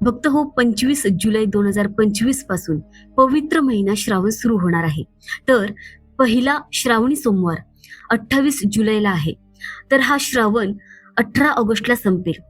भक्त हो पंचवीस जुलै दोन हजार पंचवीसपासून पवित्र महिना श्रावण सुरू होणार आहे. तर पहिला श्रावणी सोमवार अठ्ठावीस जुलैला आहे. तर हा श्रावण अठरा ऑगस्टला संपेल.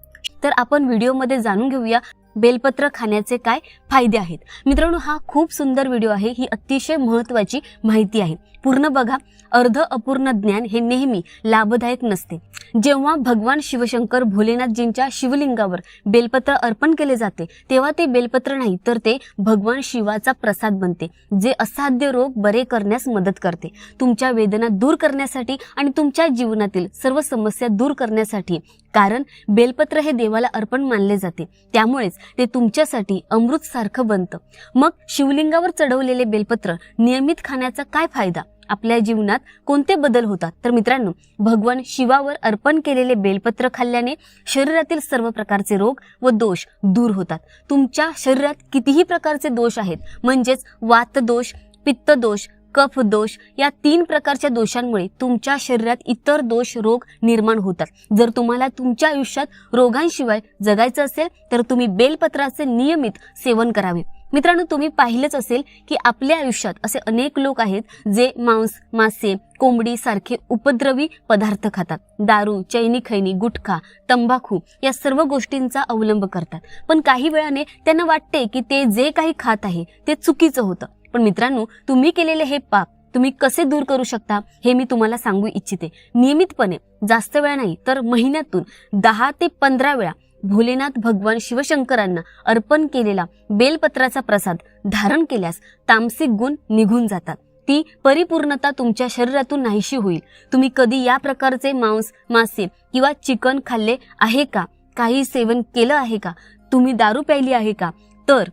तर आपण व्हिडिओमध्ये जाणून घेऊया बेलपत्र खाण्याचे काय फायदे आहेत? मित्रांनो हा खूप सुंदर व्हिडिओ आहे. ही अतिशय महत्वाची माहिती आहे. पूर्ण बघा. अर्ध अपूर्ण ज्ञान हे नेहमी लाभदायक नसते. जेव्हा भगवान शिवशंकर भोलेनाथजींच्या शिवलिंगावर बेलपत्र अर्पण केले जाते तेव्हा ते बेलपत्र नाही तर ते भगवान शिवाचा प्रसाद बनते जे असाध्य रोग बरे करण्यास मदत करते. तुमच्या वेदना दूर करण्यासाठी आणि तुमच्या जीवनातील सर्व समस्या दूर करण्यासाठी कारण बेलपत्र हे देवाला अर्पण मानले जाते. त्यामुळेच ते तुमच्यासाठी अमृत सारखं बनतं. मग शिवलिंगावर चढवलेले बेलपत्र नियमित खाण्याचा काय फायदा? आपल्या जीवनात कोणते बदल होतात? तर मित्रांनो भगवान शिवावर अर्पण केलेले बेलपत्र खाल्ल्याने शरीरातील सर्व प्रकारचे रोग व दोष दूर होतात. तुमच्या शरीरात कितीही प्रकारचे दोष आहेत म्हणजेच वातदोष पित्तदोष पित्त दोष कफ दोष या तीन प्रकारच्या दोषांमुळे तुमच्या शरीरात इतर दोष रोग निर्माण होतात. जर तुम्हाला तुमच्या आयुष्यात रोगांशिवाय जगायचं असेल तर तुम्ही बेलपत्राचे नियमित सेवन करावे. मित्रांनो तुम्ही पाहिलंच असेल की आपल्या आयुष्यात असे अनेक लोक आहेत जे मांस मासे कोंबडी सारखे उपद्रवी पदार्थ खातात. दारू चैनी खैनी गुटखा तंबाखू या सर्व गोष्टींचा अवलंब करतात. पण काही वेळाने त्यांना वाटते की ते जे काही खात आहे ते चुकीचं होतं. पण मित्रांनो तुम्ही केलेले हे पाप तुम्ही कसे दूर करू शकता हे मी तुम्हाला सांगू इच्छिते. नियमितपणे जास्त वेळा नाही तर महिन्यातून दहा ते पंधरा वेळा भोलेनाथ भगवान शिवशंकरांना अर्पण केलेला बेलपत्राचा प्रसाद धारण केल्यास तामसिक गुण निघून जातात. ती परिपूर्णता तुमच्या शरीरातून नाहीशी होईल. तुम्ही कधी या प्रकारचे मांस मासे किंवा चिकन खाल्ले आहे का? काही सेवन केलं आहे का? तुम्ही दारू प्यायली आहे का? तर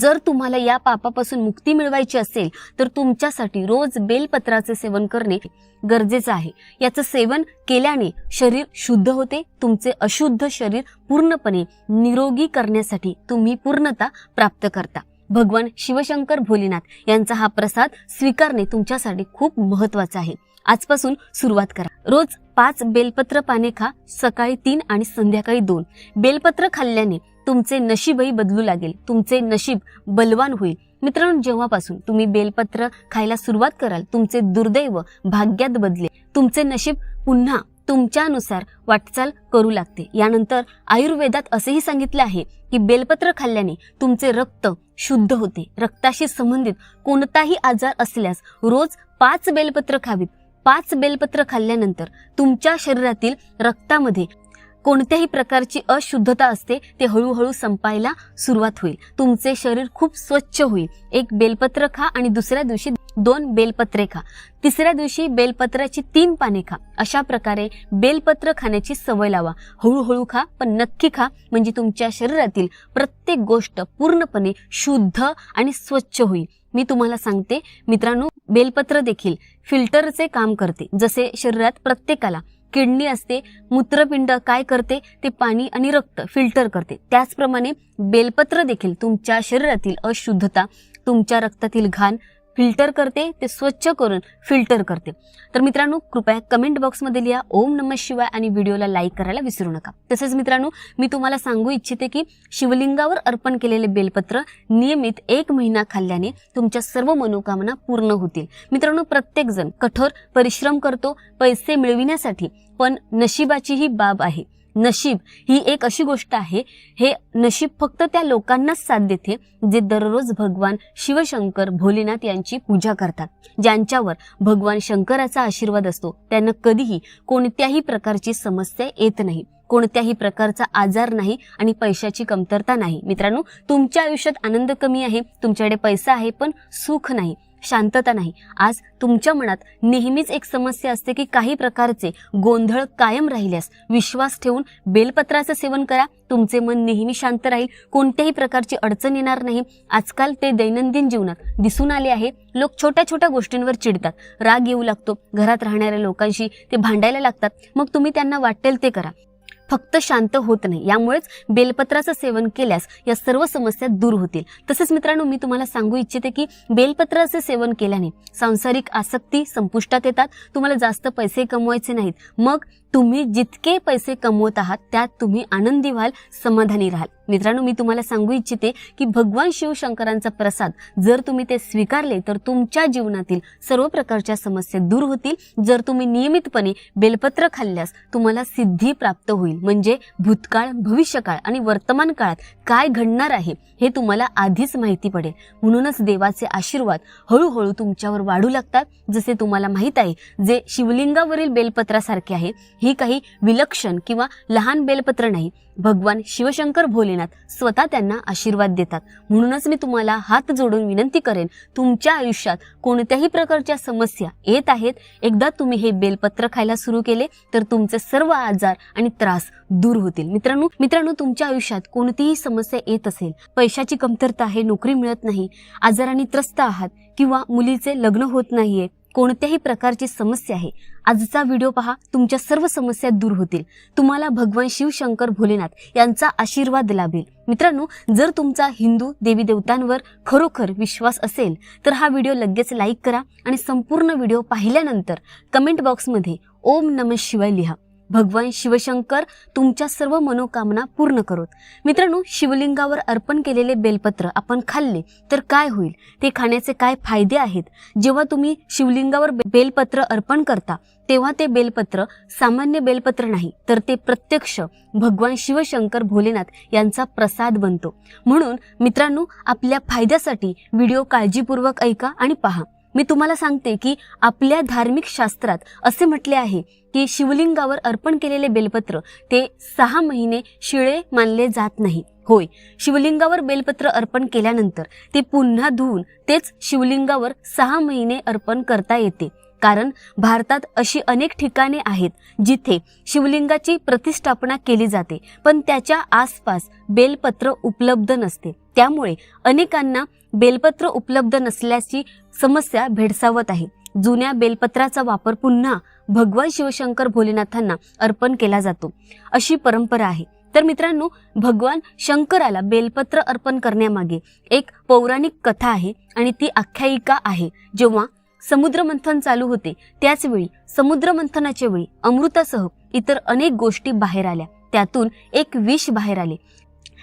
जर तुम्हाला या पापापासून मुक्ती मिळवायची असेल तर तुमच्यासाठी रोज बेलपत्राचे सेवन करणे गरजेचं आहे. याचं सेवन केल्याने शरीर शुद्ध होते तुमचे अशुद्ध शरीर पूर्णपणे निरोगी करण्यासाठी तुम्ही पूर्णता प्राप्त करता. भगवान शिवशंकर भोलेनाथ यांचा हा प्रसाद स्वीकारणे तुमच्यासाठी खूप महत्त्वाचा आहे. आजपासून सुरुवात करा. रोज पाच बेलपत्र पाने खा सकाळी तीन आणि संध्याकाळी दोन. बेलपत्र खाल्ल्याने तुमचे नशीबही बदलू लागेल. तुमचे नशीब बलवान होईल. मित्रांनो जेव्हापासून तुम्ही बेलपत्र खायला सुरुवात कराल तुमचे दुर्दैव भाग्यात बदले तुमचे नशीब पुन्हा तुमच्यानुसार वाटचाल करू लागते. यानंतर आयुर्वेदात असेही सांगितले आहे की बेलपत्र खाल्ल्याने तुमचे रक्त शुद्ध होते. रक्ताशी संबंधित कोणताही आजार असल्यास रोज पाच बेलपत्र खावीत. पाच बेलपत्र खाल्ल्यानंतर तुमच्या शरीरातील रक्तामध्ये कोणत्याही प्रकारची अशुद्धता असते ते हळूहळू संपायला सुरुवात होईल. तुमचे शरीर खूप स्वच्छ होईल. एक बेलपत्र खा आणि दुसऱ्या दिवशी दोन बेलपत्रे खा. तिसऱ्या दिवशी बेलपत्राची तीन पाने खा. अशा प्रकारे बेलपत्र खाण्याची सवय लावा. हळूहळू खा पण नक्की खा. म्हणजे तुमच्या शरीरातील प्रत्येक गोष्ट पूर्णपणे शुद्ध आणि स्वच्छ होईल. मी तुम्हाला सांगते मित्रांनो बेलपत्र देखील फिल्टरचे काम करते. जसे शरीरात प्रत्येकाला किडनी असते मूत्रपिंड काय करते ते पाणी आणि रक्त फिल्टर करते. त्याचप्रमाणे बेलपत्र देखील तुमच्या शरीरातील अशुद्धता तुमच्या रक्तातील घाण फिल्टर करते ते स्वच्छ करून फिल्टर करते. तर मित्रांनो कृपया कमेंट बॉक्समध्ये लिहा ओम नमः शिवाय आणि व्हिडिओला लाईक करायला विसरू नका. तसेच मित्रांनो मी तुम्हाला सांगू इच्छिते की शिवलिंगावर अर्पण केलेले बेलपत्र नियमित एक महिना खाल्ल्याने तुमच्या सर्व मनोकामना पूर्ण होतील. मित्रांनो प्रत्येकजण कठोर परिश्रम करतो पैसे मिळविण्यासाठी पण नशिबाची ही बाब आहे. नशीब ही एक अशी गोष्ट आहे हे नशीब फक्त त्या लोकांनाच साथ देते जे दररोज भगवान शिवशंकर भोलेनाथ यांची पूजा करतात. ज्यांच्यावर भगवान शंकराचा आशीर्वाद असतो त्यांना कधीही कोणत्याही प्रकारची समस्या येत नाही. कोणत्याही प्रकारचा आजार नाही आणि पैशाची कमतरता नाही. मित्रांनो तुमच्या आयुष्यात आनंद कमी आहे तुमच्याकडे पैसा आहे पण सुख नाही. शांतता नाही. आज तुमच्या मनात नेहमीच एक समस्या असते की काही प्रकारचे गोंधळ कायम राहिल्यास विश्वास ठेवून बेलपत्राचं सेवन करा. तुमचे मन नेहमी शांत राहील. कोणत्याही प्रकारची अडचण येणार नाही. आजकाल ते दैनंदिन जीवनात दिसून आले आहे. लोक छोट्या छोट्या गोष्टींवर चिडतात. राग येऊ लागतो. घरात राहणाऱ्या लोकांशी ते भांडायला लागतात. मग तुम्ही त्यांना वाटेल ते करा. फक्त शांत होत नाही. यामुळेच बेलपत्राचं सेवन केल्यास या सर्व समस्या दूर होतील. तसेच मित्रांनो मी तुम्हाला सांगू इच्छिते की बेलपत्राचे सेवन केल्याने सांसारिक आसक्ती संपुष्टात येतात. तुम्हाला जास्त पैसे कमवायचे नाहीत. मग तुम्ही जितके पैसे कमवत आहात त्यात तुम्ही आनंदी व्हाल समाधानी राहाल. मित्रांनो मी तुम्हाला सांगू इच्छिते की भगवान शिवशंकरांचा प्रसाद जर तुम्ही ते स्वीकारले तर तुमच्या जीवनातील सर्व प्रकारच्या समस्या दूर होतील. जर तुम्ही नियमितपणे बेलपत्र खाल्ल्यास तुम्हाला सिद्धी प्राप्त होईल. म्हणजे भूतकाळ भविष्यकाळ आणि वर्तमान काळात काय घडणार आहे हे तुम्हाला आधीच माहिती पडेल. म्हणूनच देवाचे आशीर्वाद हळूहळू तुमच्यावर वाढू लागतात. जसे तुम्हाला माहीत आहे जे शिवलिंगावरील बेलपत्रासारखे आहे ही काही विलक्षण किंवा लहान बेलपत्र नाही. भगवान शिवशंकर भोलेनाथ स्वतः त्यांना आशीर्वाद देतात. म्हणूनच मी तुम्हाला हात जोडून विनंती करेन तुमच्या आयुष्यात कोणत्याही प्रकारच्या समस्या येत आहेत एकदा तुम्ही हे बेलपत्र खायला सुरू केले तर तुमचे सर्व आजार आणि त्रास दूर होतील. मित्रांनो मित्रांनो तुमच्या आयुष्यात कोणतीही समस्या येत असेल पैशाची कमतरता आहे नोकरी मिळत नाही आजाराने त्रस्त आहात किंवा मुलीचे लग्न होत नाहीये कोणत्याही प्रकारची समस्या आहे आजचा व्हिडिओ पहा तुमच्या सर्व समस्या दूर होतील. तुम्हाला भगवान शिवशंकर भोलेनाथ यांचा आशीर्वाद लाभेल. मित्रांनो जर तुमचा हिंदू देवी देवतांवर खरोखर विश्वास असेल तर हा व्हिडिओ लगेच लाईक करा आणि संपूर्ण व्हिडिओ पाहिल्यानंतर कमेंट बॉक्समध्ये ओम नम शिवाय लिहा. भगवान शिवशंकर तुमच्या सर्व मनोकामना पूर्ण करोत. मित्रांनो शिवलिंगावर अर्पण केलेले बेलपत्र आपण खाल्ले तर काय होईल? ते खाण्याचे काय फायदे आहेत? जेव्हा तुम्ही शिवलिंगावर बेलपत्र अर्पण करता तेव्हा ते बेलपत्र सामान्य बेलपत्र नाही तर ते प्रत्यक्ष भगवान शिवशंकर भोलेनाथ यांचा प्रसाद बनतो. म्हणून मित्रांनो आपल्या फायद्यासाठी व्हिडिओ काळजीपूर्वक ऐका आणि पहा. मी तुम्हाला सांगते की आपल्या धार्मिक शास्त्रात असे म्हटले आहे की शिवलिंगावर अर्पण केलेले बेलपत्र ते सहा महिने शिळे मानले जात नाही. होय शिवलिंगावर बेलपत्र अर्पण केल्यानंतर ते पुन्हा धुवून तेच शिवलिंगावर सहा महिने अर्पण करता येते. कारण भारतात अशी अनेक ठिकाणे आहेत जिथे शिवलिंगाची प्रतिष्ठापना केली जाते पण त्याच्या आसपास बेलपत्र उपलब्ध नसते. त्यामुळे अनेकांना बेलपत्र उपलब्ध नसल्याची समस्या भेडसावत आहे. जुन्या बेलपत्राचा वापर पुन्हा भगवान शिवशंकर भोलेनाथांना अर्पण केला जातो. अशी परंपरा आहे. तर मित्रांनो भगवान शंकराला बेलपत्र अर्पण करण्यामागे एक पौराणिक कथा आहे आणि ती आख्यायिका आहे. जेव्हा समुद्र मंथन चालू होते त्याचवेळी समुद्रमंथनाच्या समुद्र मंथनाच्या वेळी अमृतासह इतर अनेक गोष्टी बाहेर आल्या. त्यातून एक विष बाहेर आले.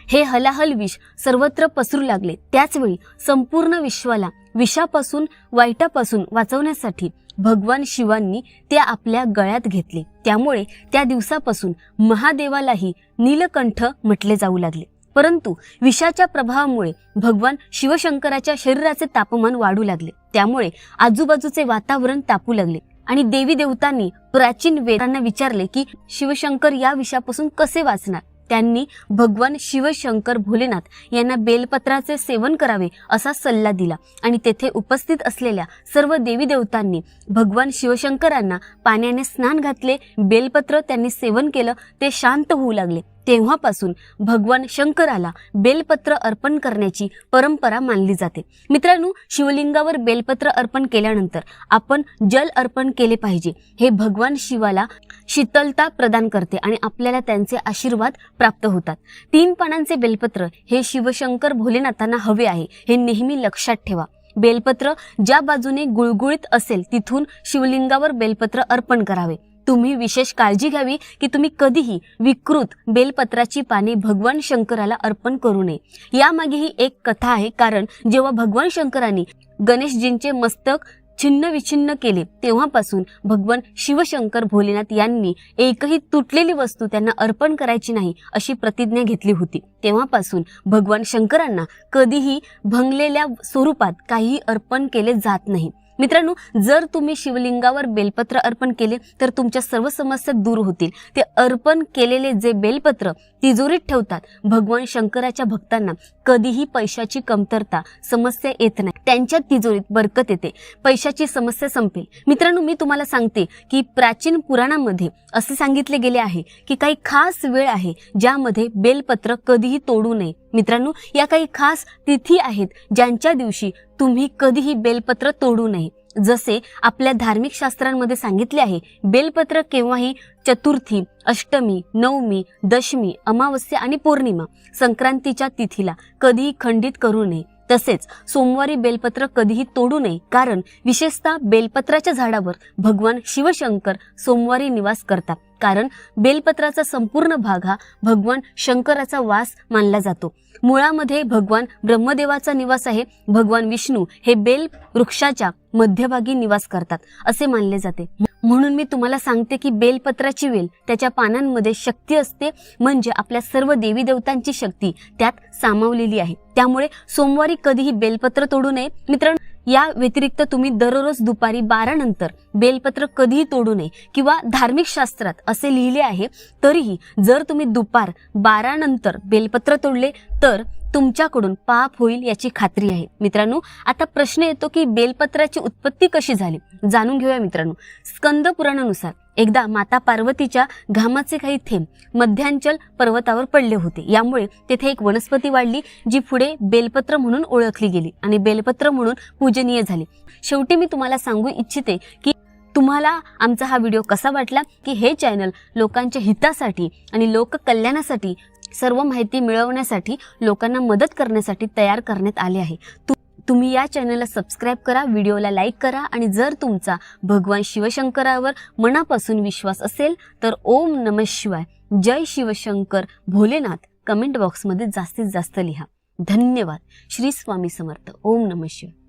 हे हलाहल विष सर्वत्र पसरू लागले. त्याचवेळी संपूर्ण विश्वाला विषापासून वाईटापासून वाचवण्यासाठी भगवान शिवांनी ते आपल्या गळ्यात घेतले. त्यामुळे त्या दिवसापासून महादेवालाही नीलकंठ म्हटले जाऊ लागले. परंतु विषाच्या प्रभावामुळे भगवान शिवशंकराच्या शरीराचे तापमान वाढू लागले. त्यामुळे आजूबाजूचे वातावरण तापू लागले आणि देवी देवतांनी प्राचीन वेदांना विचारले की शिवशंकर या विषापासून कसे वाचणार? त्यांनी भगवान शिवशंकर भोलेनाथ यांना बेलपत्राचे सेवन करावे असा सल्ला दिला. आणि तेथे उपस्थित असलेल्या सर्व देवी देवतांनी भगवान शिवशंकरांना पाण्याने स्नान घातले बेलपत्र त्यांनी सेवन केलं ते शांत होऊ लागले. तेव्हापासून भगवान शंकराला बेलपत्र अर्पण करण्याची परंपरा मानली जाते. मित्रांनो शिवलिंगावर बेलपत्र अर्पण केल्यानंतर आपण जल अर्पण केले पाहिजे. हे भगवान शिवाला शीतलता प्रदान करते आणि आपल्याला त्यांचे आशीर्वाद प्राप्त होतात. तीन पानांचे बेलपत्र हे शिवशंकर भोलेनाथांना हवे आहे. हे नेहमी लक्षात ठेवा. बेलपत्र ज्या बाजूने गुळगुळीत असेल तिथून शिवलिंगावर बेलपत्र अर्पण करावे. तुम्ही विशेष काळजी घ्यावी की तुम्ही कधीही विकृत बेलपत्राची पाने भगवान शंकराला अर्पण करू नये. यामागे ही एक कथा आहे कारण जेव्हा भगवान शंकरांनी गणेशजींचे मस्तक छिन्न विछिन्न केले तेव्हापासून भगवान शिवशंकर भोलेनाथ यांनी एकही तुटलेली वस्तू त्यांना अर्पण करायची नाही अशी प्रतिज्ञा घेतली होती. तेव्हापासून भगवान शंकरांना कधीही भंगलेल्या स्वरूपात काहीही अर्पण केले जात नाही. मित्रांनो जर तुम्ही शिवलिंगावर बेलपत्र अर्पण केले तर तुमच्या सर्व समस्या दूर होतील. ते अर्पण केलेले जे बेलपत्र तिजोरीत ठेवतात भगवान शंकराच्या भक्तांना कधीही पैशाची कमतरता समस्या येत नाही. त्यांच्या तिजोरीत बरकत येते. पैशाची समस्या संपेल. मित्रांनो मी तुम्हाला सांगते की प्राचीन पुराणामध्ये असे सांगितले गेले आहे की काही खास वेळ आहे ज्यामध्ये बेलपत्र कधीही तोडू नये. मित्रांनो या काही खास तिथी आहेत ज्यांच्या दिवशी तुम्ही कधीही बेलपत्र तोडू नये. जसे आपल्या धार्मिक शास्त्रांमध्ये सांगितले आहे बेलपत्र केव्हाही चतुर्थी अष्टमी नवमी दशमी अमावस्या आणि पौर्णिमा संक्रांतीच्या तिथीला कधीही खंडित करू नये. तसेच सोमवारी बेलपत्र कधीही तोडू नये कारण विशेषतः बेलपत्राच्या झाडावर भगवान शिवशंकर सोमवारी निवास करतात. कारण बेलपत्राचा संपूर्ण भाग हा भगवान शंकराचा वास मानला जातो. मुळामध्ये भगवान ब्रह्मदेवाचा निवास आहे. भगवान विष्णू हे बेल वृक्षाच्या मध्यभागी निवास करतात असे मानले जाते. म्हणून मी तुम्हाला सांगते की बेलपत्राची वेल त्याच्या पानांमध्ये शक्ती असते म्हणजे आपल्या सर्व देवी देवतांची शक्ती त्यात सामावलेली आहे. त्यामुळे सोमवारी कधीही बेलपत्र तोडू नये. मित्रांनो या व्यतिरिक्त तुम्ही दररोज दुपारी बारा नंतर बेलपत्र कधीही तोडू नये किंवा धार्मिक शास्त्रात असे लिहिले आहे तरीही जर तुम्ही दुपार बारा नंतर बेलपत्र तोडले तर तुमच्याकडून पाप होईल याची खात्री आहे. मित्रांनो आता प्रश्न येतो की बेलपत्राची उत्पत्ती कशी झाली? जाणून घेऊया मित्रांनो. स्कंद पुराणानुसार एकदा माता पार्वतीच्या घामाचे काही थेंब मध्यांचल पर्वतावर पडले होते. यामुळे तेथे एक वनस्पती वाढली जी पुढे बेलपत्र म्हणून ओळखली गेली आणि बेलपत्र म्हणून पूजनीय झाली. शेवटी मी तुम्हाला सांगू इच्छिते की तुम्हाला आमचा हा व्हिडिओ कसा वाटला? की हे चॅनल लोकांच्या हितासाठी आणि लोककल्याणासाठी सर्व माहिती मिळवण्यासाठी लोकांना मदत करण्यासाठी तयार करण्यात आले आहे. तुम्ही या चॅनलला सबस्क्राईब करा व्हिडिओला लाईक करा आणि जर तुमचा भगवान शिवशंकरावर मनापासून विश्वास असेल तर ओम नम शिवाय जय शिवशंकर भोलेनाथ कमेंट बॉक्समध्ये जास्तीत जास्त लिहा. धन्यवाद. श्री स्वामी समर्थ. ओम नम शिवाय.